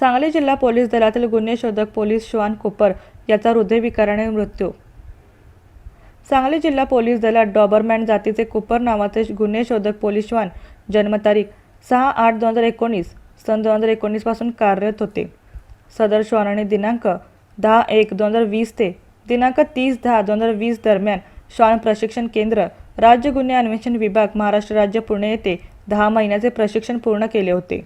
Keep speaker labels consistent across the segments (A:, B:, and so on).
A: सांगली जिल्हा पोलीस दलातील गुन्हे शोधक पोलीस श्वान कुपर याचा हृदयविकाराने मृत्यू. सांगली जिल्हा पोलीस दलात डॉबरमॅन जातीचे कुपर नावाचे गुन्हे शोधक पोलीस श्वान जन्मतारीख सहा आठ दोन हजार एकोणीस सन दोन हजार एकोणीसपासून कार्यरत होते. सदर श्वानाने दिनांक दहा एक दोन हजार वीस ते दिनांक तीस दहा दोन हजार वीस दरम्यान श्वान प्रशिक्षण केंद्र राज्य गुन्हे अन्वेषण विभाग महाराष्ट्र राज्य पुणे येथे दहा महिन्याचे प्रशिक्षण पूर्ण केले होते.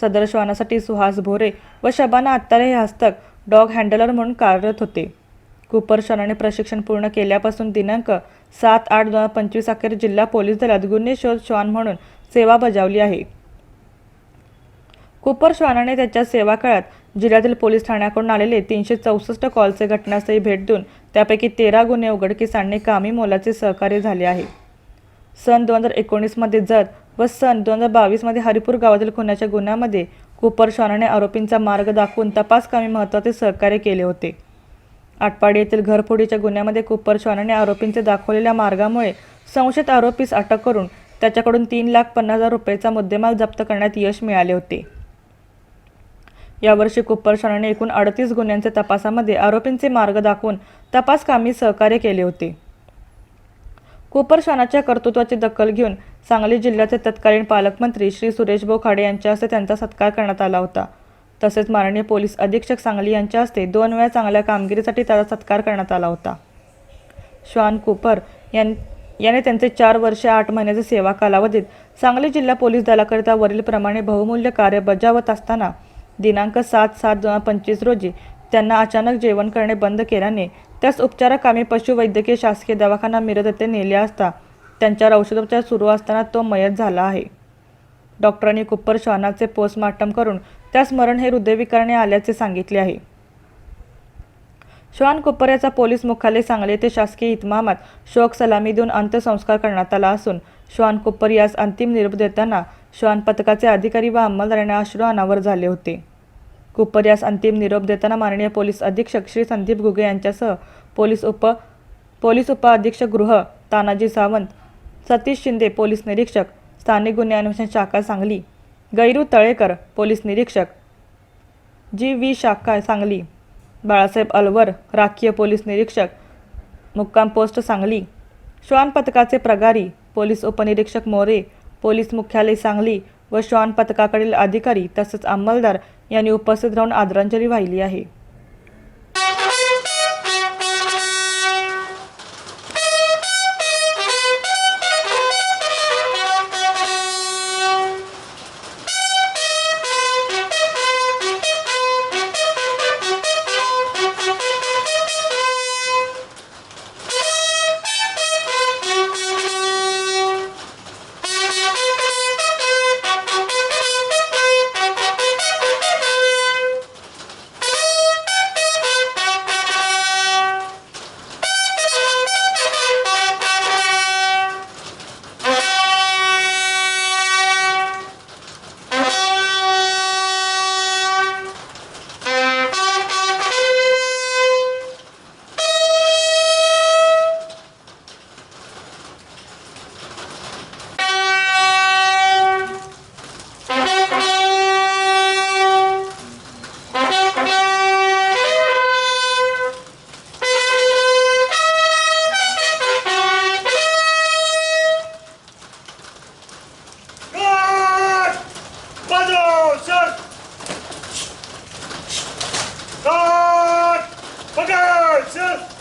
A: सदर श्वानासाठी सुहास भोरे व शबाना आत्तारे हे हस्तक डॉग हँडलर म्हणून कार्यरत होते. कुपर श्वानाने प्रशिक्षण पूर्ण केल्यापासून दिनांक सात आठ दोन हजार पंचवीस अखेर जिल्हा पोलीस दलात गुन्हे शोध श्वान म्हणून सेवा बजावली आहे. कुपर श्वानाने त्याच्या सेवा काळात जिल्ह्यातील पोलीस ठाण्याकडून आलेले तीनशे चौसष्ट कॉलचे घटनास्थळी भेट देऊन त्यापैकी तेरा गुन्हे उघडकीस आणणे कामी मोलाचे सहकार्य झाले आहे. सन दोन हजार एकोणीसमध्ये जत व सन दोन हजार बावीसमध्ये हरिपूर गावातील खुनाच्या गुन्ह्यामध्ये कुपर शॉनाने आरोपींचा मार्ग दाखवून तपासकामी महत्त्वाचे सहकार्य केले होते. आटपाडी येथील घरफोडीच्या गुन्ह्यामध्ये कुपर शॉनाने आरोपींचे दाखवलेल्या मार्गामुळे संशयित आरोपीस अटक करून त्याच्याकडून तीन लाख पन्नास हजार रुपयेचा मुद्देमाल जप्त करण्यात यश मिळाले होते. यावर्षी कुप्पर शाळाने एकूण अडतीस गुन्ह्यांच्या तपासामध्ये आरोपींचे मार्ग दाखवून तपासकामी सहकार्य केले होते. कुपर शानाच्या कर्तृत्वाची दखल घेऊन सांगली जिल्ह्याचे तत्कालीन पालकमंत्री श्री सुरेश भाऊ खाडे यांच्या हस्ते त्यांचा सत्कार करण्यात आला होता. तसेच माननीय पोलीस अधीक्षक सांगली यांच्या हस्ते दोन वेळा चांगल्या कामगिरीसाठी त्याचा सत्कार करण्यात आला होता. श्वान कुपर यां याने त्यांचे चार वर्षे आठ महिन्याचे सेवा कालावधीत सांगली जिल्हा पोलीस दलाकरिता वरीलप्रमाणे बहुमूल्य कार्य बजावत असताना दिनांक सात सात दोन हजार पंचवीस रोजी त्यांना अचानक जेवण करणे बंद केल्याने त्यास उपचाराकामी पशुवैद्यकीय शासकीय दवाखाना मिरज येथे नेले असता त्यांच्यावर औषधोपचार सुरू असताना तो मयत झाला आहे. डॉक्टरांनी कुप्पर श्वानाचे पोस्टमार्टम करून त्यास मरण हे हृदयविकाराने आल्याचे सांगितले आहे. श्वान कुप्पर याचा पोलीस मुख्यालय सांगली येथे शासकीय इतमामात शोक सलामी देऊन अंत्यसंस्कार करण्यात आला असून श्वान कुप्पर यास अंतिम निरोप देताना श्वान पथकाचे अधिकारी व अंमलदारांना अश्रू अनावर झाले होते. कुपर यास अंतिम निरोप देताना माननीय पोलीस अधीक्षक श्री संदीप घुगे यांच्यासह पोलीस उप पोलीस उपअधीक्षक गृह तानाजी सावंत सतीश शिंदे पोलीस निरीक्षक स्थानिक गुन्हे अन्वेषण शाखा सांगली गैरू तळेकर पोलीस निरीक्षक जी व्ही शाखा सांगली बाळासाहेब अलवर राखीय पोलीस निरीक्षक मुक्काम पोस्ट सांगली श्वान पथकाचे प्रगारी पोलीस उपनिरीक्षक मोरे पोलीस मुख्यालय सांगली व श्वान पथकाकडील अधिकारी तसेच अंमलदार यांनी उपस्थित राहून आदरांजली वाहिली आहे.
B: 报告齐